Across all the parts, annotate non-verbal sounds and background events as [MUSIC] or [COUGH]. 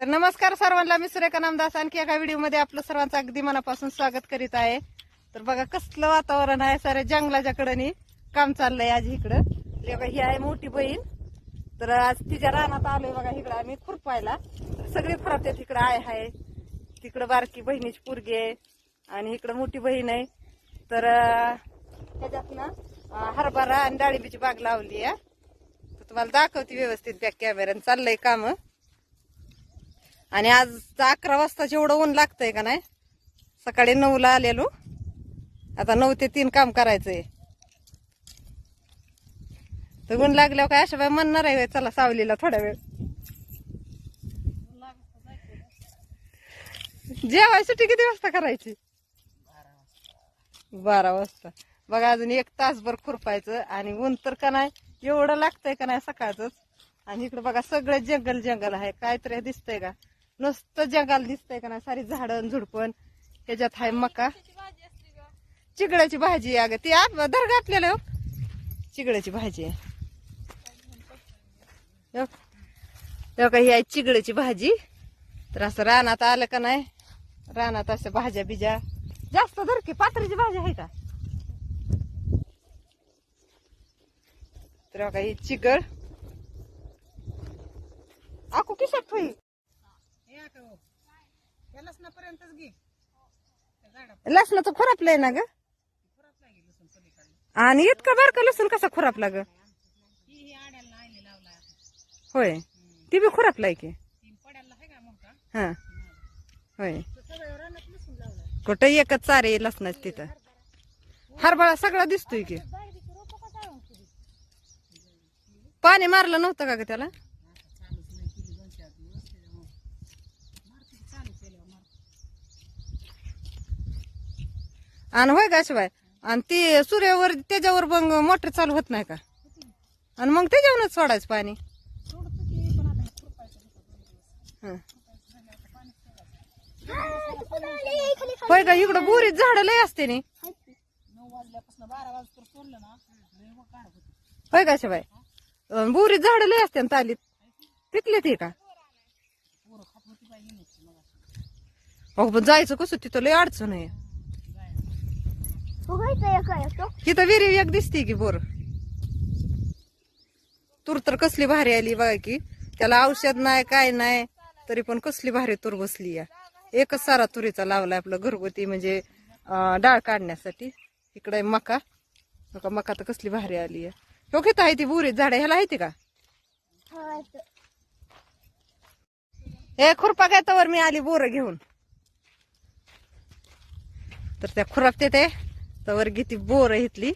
तर नमस्कार सर्वांना मी सुरेखा नामदास. आणखी एका व्हिडिओमध्ये आपलं सर्वांचं अगदी मनापासून स्वागत करीत आहे. तर बघा कसलं वातावरण आहे. सारे जंगलाच्या कडनी काम चाललंय आज इकडं. हे ही आहे मोठी बहीण. तर आज तिच्या रानात आलोय बघा इकडं आम्ही खुरपायला. तर सगळे खुरपतात इकडं आहे आहे तिकडं बारकी बहिणीची पुरगी आहे. आणि इकडं मोठी बहीण आहे. तर त्याच्यात ना हरभरा आणि डाळिंबीची बाग लावली आहे. तर तुम्हाला दाखवते व्यवस्थित बॅक कॅमेऱ्यानं चाललंय कामं. आणि आज अकरा वाजता जेवढं ऊन लागतंय का नाही सकाळी नऊला आलेलो. आता नऊ ते तीन काम करायचंय. तर ऊन लागल्यावर काय अशा बाय म्हणणार आहे चला सावलीला थोडा वेळ. जेवाय सुट्टी किती वाजता करायची? बारा वाजता. बघा अजून एक तासभर खुरपायचं आणि ऊन तर का नाही एवढं लागतंय का नाही सकाळचंच. आणि इकडे बघा सगळं जंगल जंगल आहे. काय तरी दिसतंय का? नुसतं जंगल दिसतंय का नाही? सारी झाडं झुडपण ह्याच्यात आहे मका. चिकडाची भाजी आहे अगं. ती आप धर घातलेलं हो. भाजी आहे. हो. का ही आहे चिगड्याची भाजी. तर असं रानात आलं का नाही? रानात असं भाज्या बिज्या. जास्त धर की पात्रीची भाजी आहे का? तर हो ही चिगड आकू किशात होईल लसणाचं खुरापलंय ना ग. आणि इतका बारका लसूण कसा खुरापला ग होय. ती बी खुरापलाय की. हा. होय. कुठं एकच चारे लसणाच तिथं. हरभरा सगळा दिसतोय की. पाणी मारलं नव्हतं का ग त्याला? आणि होय का शिवाय? आणि ती सूर्यावर त्याच्यावर मग मोटर चालू होत नाही का? आणि मग त्याच्यावरच सोडायचं पाणी. होय का? इकडं बोरीत झाड लय असते नी. होय का शिवाय? बोरीत झाड लय असते ना तालीत. पिकले ते का? अहो जायचं कसं? तिथं लय अडचण आहे. तिथं विहिरी एक दिसते की बोर. तूर तर कसली भारी आली बघा की. त्याला औषध नाही काय नाही तरी पण कसली भारी तूर बसली या. एकच सारा तुरीचा लावलाय आपलं घरगुती म्हणजे डाळ काढण्यासाठी. इकडे मका. बघा मका तर कसली भारी आली आहे हो किती आहे ती बुरीत झाड? ह्याला आहे का? हे खुरपा काय तवर मी आली बोर घेऊन. तर त्या खुरापते ते तवर घेती बोर इथली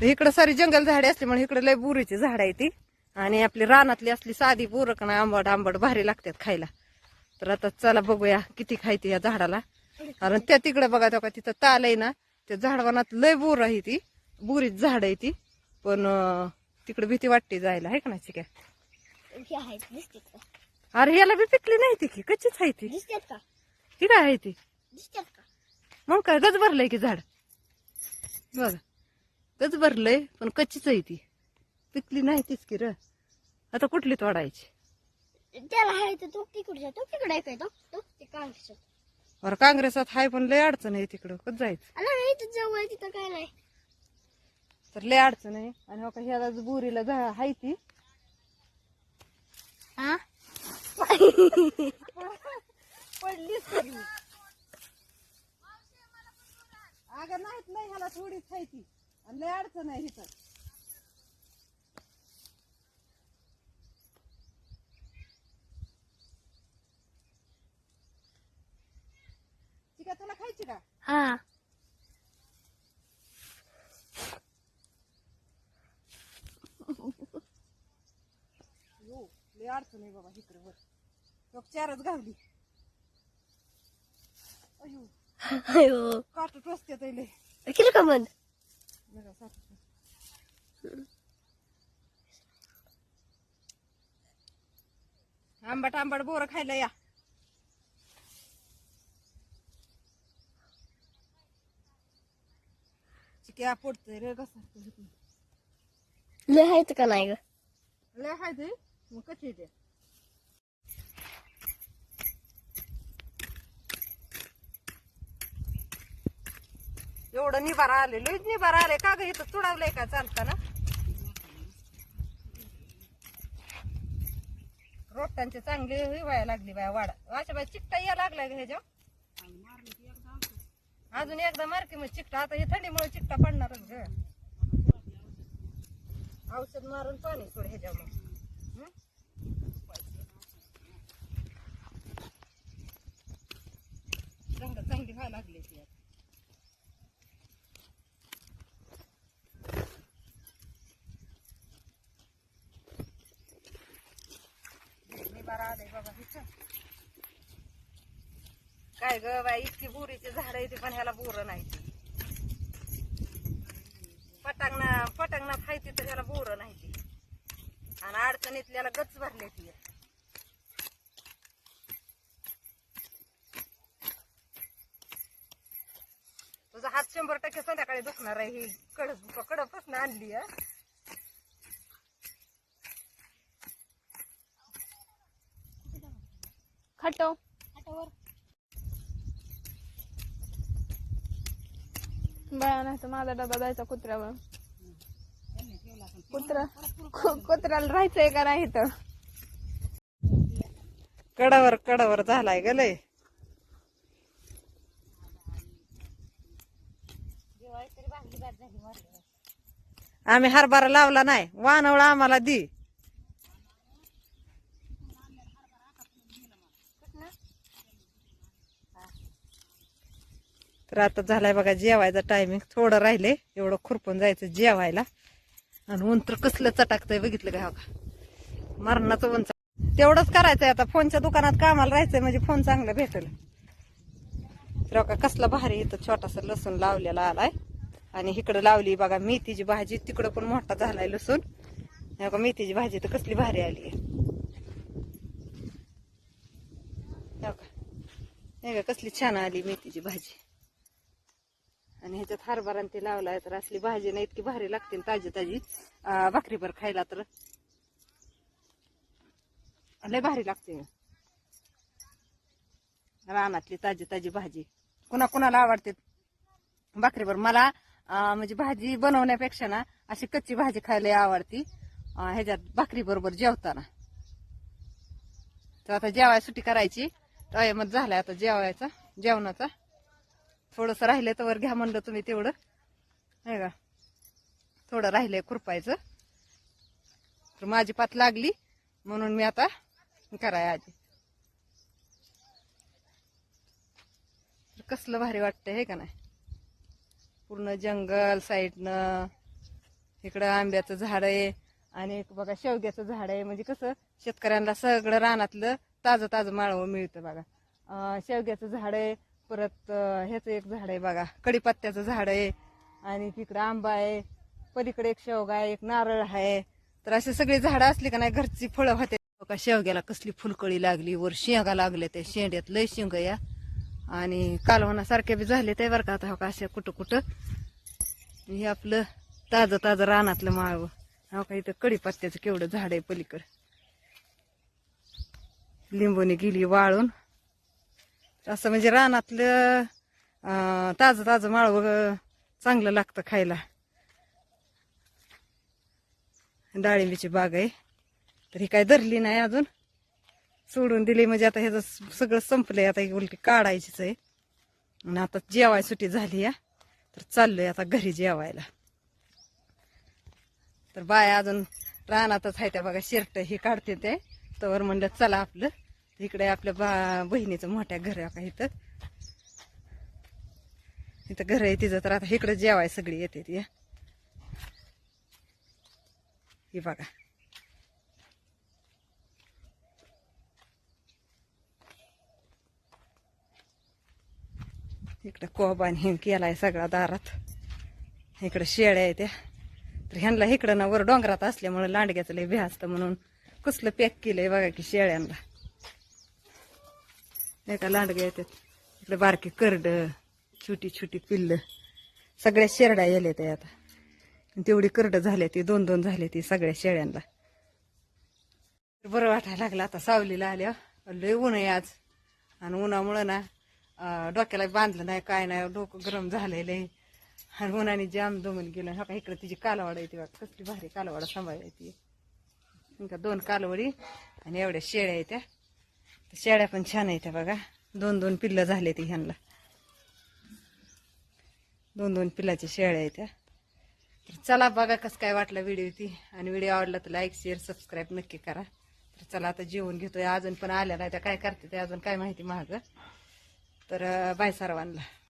तर इकडं सारी जंगल झाडे असली म्हणून इकडे लय बोरीची झाड आहे ती. आणि आपली रानातली असली साधी बोरं का नाही आंबट आंबट भारी लागतात खायला. तर आता चला बघूया किती खायती या झाडाला. कारण त्या तिकडे बघा तेव्हा तिथं ताल आहे ना त्या झाडवानात लय बोर आहे ती. बोरीच झाड आहे ती. पण तिकडे भीती वाटते जायला आहे का नाही चिक्या? अरे याला बी पिकली नाही ती की कच्चीच आहे ती. का? ही काय आहे ती? का? मग काय गज भरलंय की झाड? बघ गज भरलंय पण कच्चीच आहे ती. पिकली नाही तीच की र. आता कुठली तोडायची? त्याला आहे तर तो तिकडे तो तिकडे आहे काय तो तो ते काय बरं काँग्रेसात हाय पण लय अडचण आहे तिकडं. कच जायचं? नाही जवळ आहे तिथं काय नाही. तर लय अडचण आहे. आणि हो का ह्याला जो बोरीला झा हाय ती. हा? [LAUGHS] पडलीच तरी. अगं नाहीत नाही ह्याला थोडीच ती. आणि लय अडचण आहे इथं. चिका तुला खायची का? हा. हो लय अडचण आहे बाबा इकडे वर. लोक चारच घावली. अयो. अयो. काट टोचत्यात लय केलं का सारखं. आंबट आंबट बोर खायला या. चिक्या पडतोय रे कसा लय आहे का नाही ग? लय हाय ते मग कशी ते? एवढं निभारा आले लईच निभारा आले. का ग इथं चुडावलंय का चालताना? रोटांची चांगली व्हायला लागली बाया वाडा. अशा बाई चिकटा या लागलाय ग ह्याच्या. अजून एकदा मारकी मग चिकटा. आता हे थंडीमुळे चिकटा पडणारच ग. औषध मारून पाणी सोड ह्याच्या मग चांगली व्हायला लागली ती आता. आलंय बाबा इथं. काय ग बाई इतकी बोरीची झाड येते पण ह्याला बोर नाही पटांगणा पटांगणा खायची तर ह्याला बोर नाही ती आणि अडचणीतल्याला गच भरले ती तुझा हात शंभर टक्के संध्याकाळी दुखणार आहे ही कड कडपासून आणली आहे खटो बया नाही तर माझा डबा जायचा कुत्र्यावर. कुत्रा कुत्र्याला राहायचंय का नाही तर कडावर कडावर झालाय ग लय. आम्ही हरभरा लावला नाही. वानवळा आम्हाला दी. तर आता झालाय बघा जेवायचा टायमिंग थोडं राहिले एवढं खुरपून जायचं जेवायला. आणि उंतर कसलं चटाकतंय बघितलं का? हो का? मरणाचं उंच तेवढंच करायचंय आता. फोनच्या दुकानात कामाला राहायचंय म्हणजे फोन चांगला भेटेल. तर हो का कसला भारी इथं छोटासा लसूण लावलेला आलाय. आणि इकडं लावली बघा मेथीची भाजी. तिकडं पण मोठा झालाय लसूण. हे बघा मेथीची भाजी तर कसली भारी आली आहे. हे हे कसली छान आली मेथीची भाजी. आणि ह्याच्यात हरभरा आणि ते लावलाय तर असली भाजी ना इतकी भारी लागतील ताजी ताजी. भाकरीभर खायला तर. लय भारी लागते. रानातली ताजी ताजी भाजी. कुणा कुणाला आवडते भाकरीभर? मला म्हणजे भाजी बनवण्यापेक्षा ना अशी कच्ची भाजी खायला आवडती. ह्याच्यात भाकरी बरोबर जेवताना. तर आता जेवाय सुट्टी करायची. मग झालाय आता जेवायचा जेवणाचा. थोडस राहिलंय तर वर घ्या म्हणलं तुम्ही तेवढं. नाही का थोडं राहिलंय खुरपायचं. तर माझी पात लागली म्हणून मी आता कराय आधी. कसलं भारी वाटतंय हे का नाही? पूर्ण जंगल साईडनं. इकडं आंब्याचं झाड आहे आणि बघा शेवग्याचं झाड आहे. म्हणजे कसं शेतकऱ्यांना सगळं रानातलं ताजं ताजं माळवं मिळतं बघा. शेवग्याचं झाड आहे परत ह्याचं एक झाड आहे बघा कडीपत्त्याचं झाड आहे. आणि तिकडं आंबा आहे पलीकडे एक शेवगा आहे एक नारळ आहे. तर असे सगळी झाडं असली का नाही घरची फळं होते. बघा शेवग्याला कसली फुलकळी लागली वर शेंगा लागल्या त्या शेंड्यात लय शेंग या. आणि कालवणासारखे बी झाले ते बरं का आता हो का अशा कुठं कुठं. हे आपलं ताजं ताजं रानातलं माळवं. हो का इथं कडीपत्त्याचं केवढं झाड आहे पलीकडं. लिंबूने गेली वाळून. असं म्हणजे रानातलं ताजं ताजं माळवं चांगलं लागतं खायला. डाळिंबीची बाग आहे. तर ही काय धरली नाही अजून. सोडून दिली म्हणजे आता ह्याचं सगळं संपलंय. आता ही उलटी काढायचीच आहे. आणि आता जेवाय सुट्टी झाली या. तर चाललोय आता घरी जेवायला. तर बाय अजून रानातच आहे त्या बघा शिरट ही काढते ते. तवर म्हणलं चला आपलं इकडे आपल्या बा बहिणीचं मोठ्या घर आहे का इथं. इथं घर आहे तिचं तर आता इकडे जेवाय सगळी येते ती. ही बघा. इकडं कोबान हिम केलाय सगळा दारात. इकडं शेळ्या आहे त्या. तर ह्यांना इकडं ना वर डोंगरात असल्यामुळे लांडग्याचं लय भ्या असतं म्हणून कसलं पॅक केलंय बघा की शेळ्यांना. एका लांडग्या येतात. इकडे बारकी करड छोटी छोटी पिल्ल. सगळ्या शेरड्या येल्या त्या आता. तेवढी करड झाल्या ती दोन दोन झाले ती सगळ्या शेळ्यांना. बरं वाटायला लागलं आता सावलीला आल्या. लय ऊन आहे आज. आणि उन्हामुळं ना डोक्याला बांधलं नाही काय नाही डोकं गरम झालेलं आहे. आणि उन्हाने जाम दमून गेलं. हा का इकडे तिची कालवाडा येते बघ. कसली भारी कालवाडा सांभाळ येते. दोन कालवडी आणि एवढ्या शेळ्या आहेत त्या. शेळ्या पण छान आहेत त्या बघा. दोन दोन पिल्लं झाले ती ह्यांना. दोन दोन पिल्लाच्या शेळ्या आहेत. त्या तर चला बघा कसं काय वाटलं व्हिडिओ ती. आणि व्हिडिओ आवडला तर लाईक शेअर सबस्क्राईब नक्की करा. तर चला आता जेवण घेतोय. अजून पण आल्या नाही त्या काय करते ते? अजून काय माहिती महाग तर बाय सर्वांना.